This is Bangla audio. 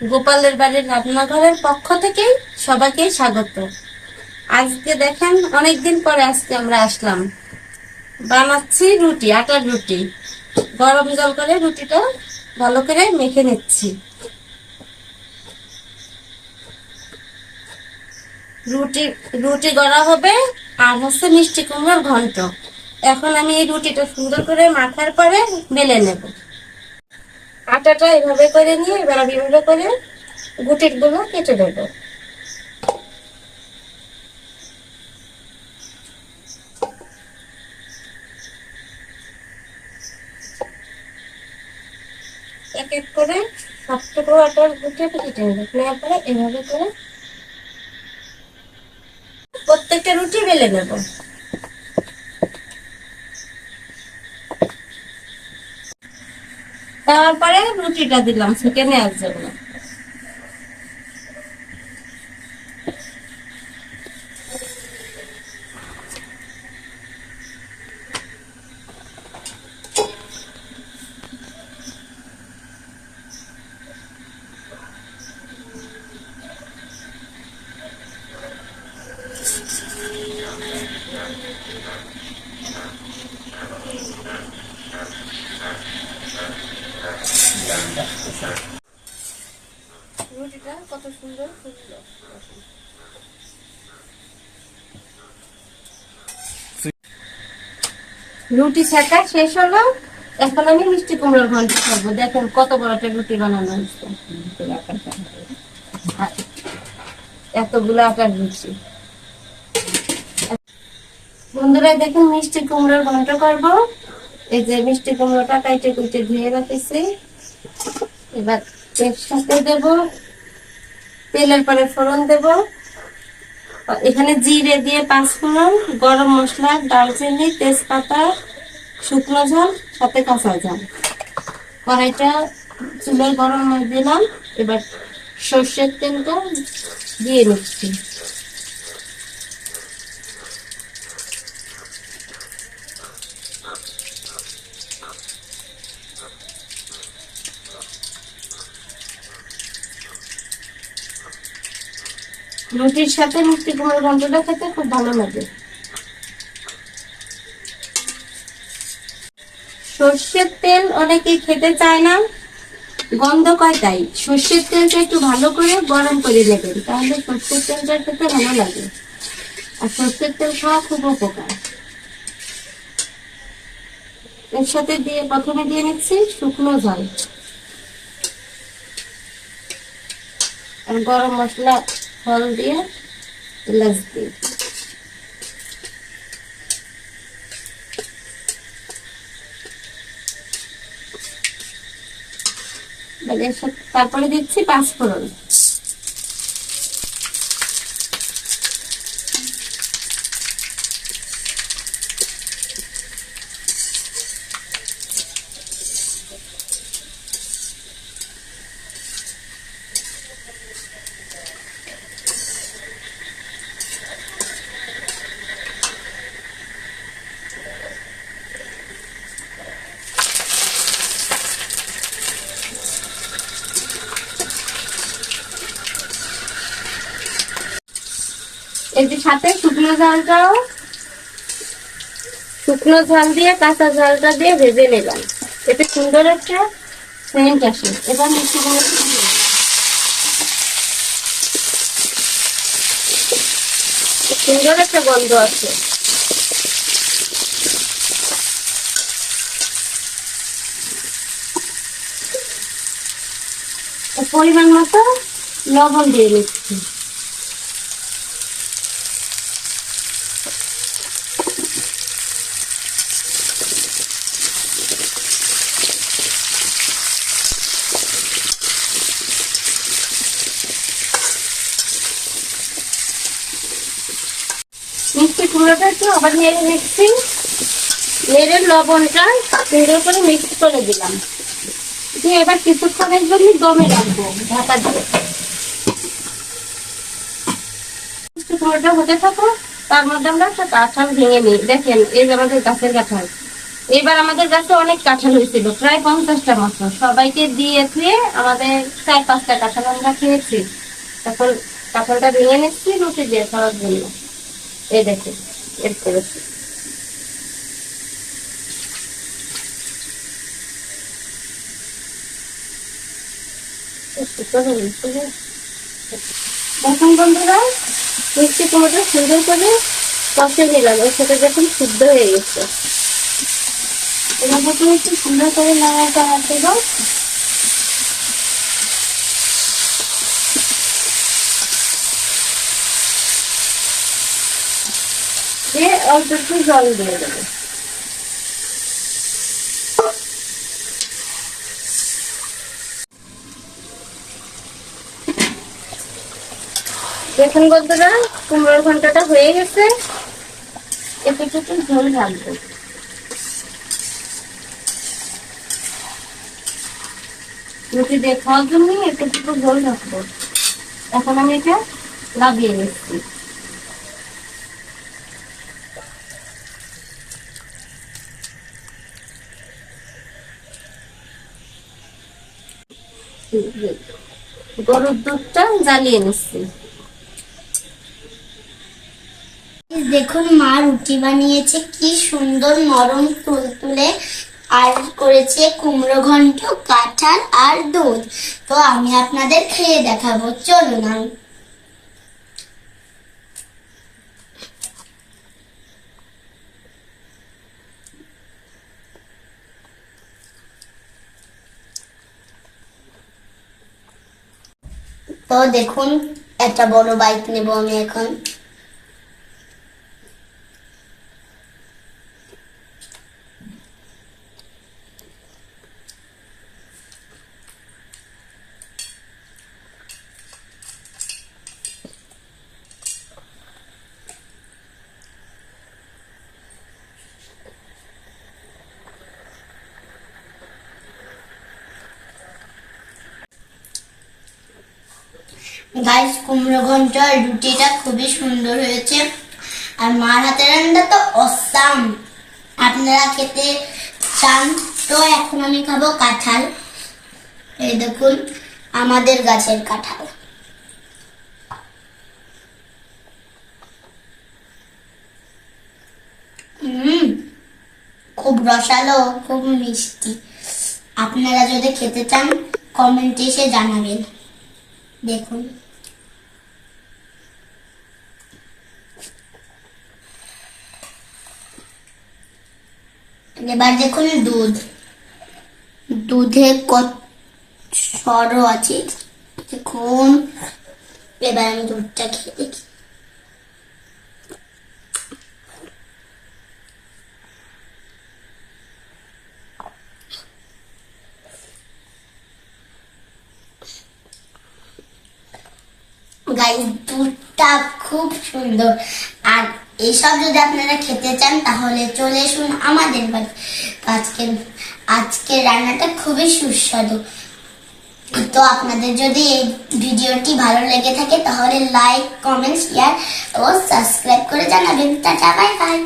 গোপালের বাড়ির রান্নাঘরের পক্ষ থেকেই সবাইকে স্বাগত। আজকে দেখেন, অনেকদিন পরে আজকে আমরা আসলাম। বানাচ্ছি রুটি, আটার রুটি। গরম জল করে রুটিটা ভালো করে মেখে নিচ্ছি। রুটি রুটি গড়া হবে আর হচ্ছে মিষ্টি কুমড়োর ঘন্ট। এখন আমি এই রুটিটা সুন্দর করে মাখার পরে মেলে নেব। আটাটা এভাবে করে নিয়ে, এবার আমি এভাবে করে গুটিরগুলো কেটে দেবো এক এক করে সবটুকু আটার গুটি কেটে নেব। নেওয়ার পরে এভাবে করে প্রত্যেকটা রুটি বেলে নেব। দেওয়ার পরে রুটিটা দিলাম সেকে নেওয়ার জন্য। রুটিটা কত সুন্দর ফুললো রুটি ছেঁকা শেষ হলো। এখন আমি মিষ্টি কুমড়োর ঘন্ট করব। দেখেন কত বড় একটা রুটি বানানো হয়েছে। এতগুলো আটার রুটি। বন্ধুরা, দেখেন মিষ্টি কুমড়োর ঘন্ট করব। এই যে মিষ্টি কুমড়োটা কাইটে কুইটে ধুয়ে রাখেছি এবার এর সাথে দেব। তেলের পরে ফোড়ন দেব। এখানে জিরে দিয়ে পাঁচ ফোড়ন, গরম মশলা, দারচিনি, তেজপাতা, শুকনো ঝাল সাথে কাঁচা ঝাল কড়াইটা চুলের গরম দিলাম এবার সর্ষের তেলটা দিয়ে নিচ্ছি রুটির সাথে মিষ্টি কুমড়োর ঘন্টটা খেতে খুব ভালো লাগে। সর্ষের তেল অনেকেই খেতে চায় না। গন্ধ কয় তাই সর্ষের তেলটা একটু ভালো করে গরম করে নেবেন, তাহলে সর্ষের তেলটা খেতে ভালো লাগে। আর সর্ষের তেল খাওয়া খুব উপকার। এর সাথে দিয়ে প্রথমে দিয়ে নিচ্ছি শুকনো জল আর গরম মশলা ফল দিয়ে এলাচ এর সাথে- তারপরে দিচ্ছি পাঁচফোড়ন এর সাথে শুকনো ঝালটাও। শুকনো ঝাল দিয়ে, কাঁচা ঝালটা দিয়ে ভেজে নিলাম। এতে সুন্দর একটা সেন্ট আসে। এবার মিষ্টি কুমড়ো দিয়ে দিলাম। সুন্দর একটা গন্ধ আছে পরিমাণ মতো লবণ দিয়ে নিচ্ছি মিষ্টি কুমড়োটা একটু আবার নেড়ে নিচ্ছি। নেড়ে লবণটা সুন্দর করে মিক্স করে দিলাম। দিয়ে এবার কিছুক্ষণের জন্য দমে রাখব ঢাকা দিয়ে। কুমড়োটা হতে থাকো তার মধ্যে আমরা একটা কাঁঠাল ভেঙে নিই। দেখেন, এই যে আমাদের গাছের কাঁঠাল। এবার আমাদের গাছে অনেক কাঁঠাল হয়েছিল, প্রায় পঞ্চাশটা মতো সবাইকে দিয়ে দিয়েছি আমাদের চার, পাঁচটা কাঁঠাল আমরা খেয়েছি। তখন কাঁঠালটা ভেঙে নিচ্ছি, রুটি দিয়ে খাওয়ার জন্য। এই দেখে এর করেছি। বন্ধুরা মিষ্টি কুমড়োটা সুন্দর করে কষে নিলাম। ওর সাথে যখন শুদ্ধ হয়ে গেছে। দেখুন একটু সুন্দর করে নাড়াটা হাত দেবো দিয়ে অল্প একটু জল দিয়ে দেবো। দেখুন বন্ধুরা কুমড়োর ঘন্টাটা হয়ে গেছে। একটু একটু ঝোল রাখব রুটি দিয়ে খাওয়ার জন্য একটু ঝোল রাখব এখন আমি এটা লাভিয়ে নিচ্ছি। গরুর দুধটা জ্বালিয়ে নিচ্ছি। দেখুন, মা রুটি বানিয়েছে, কি সুন্দর নরম তুলতুলে আর করেছে কুমড়ো ঘন্ট, কাঁঠাল আর দুধ। তো আমি আপনাদের খেয়ে দেখাবো, চলুন আমি। তো দেখুন, একটা বড় বাইক নেব আমি এখন। গাইস কুমড়ো ঘন্ট রুটিটা খুবই সুন্দর হয়েছে। আর মার হাতের রান্না তো অসাম আপনারা খেতে চান, তো এখন আমি খাব কাঁঠাল। এই দেখুন, আমাদের গাছের কাঁঠাল। খুব রসালো, খুব মিষ্টি। আপনারা যদি খেতে চান, কমেন্টে এসে জানাবেন। দেখুন। এবার দেখুন দুধ। দুধে কত সরও আছে। দেখুন, এবার আমি দুধটা খেয়ে দেখি। গাইস দুধটা খুব সুন্দর। এইসব যদি আপনারা খেতে চান, তাহলে চলে আসুন আমাদের বাড়ি। আজকে আজকে রান্নাটা খুবই সুস্বাদু। তো আপনাদের যদি এই ভিডিওটি ভালো লেগে থাকে, তাহলে লাইক কমেন্ট শেয়ার ও সাবস্ক্রাইব করে জানাবেন। Tata bye bye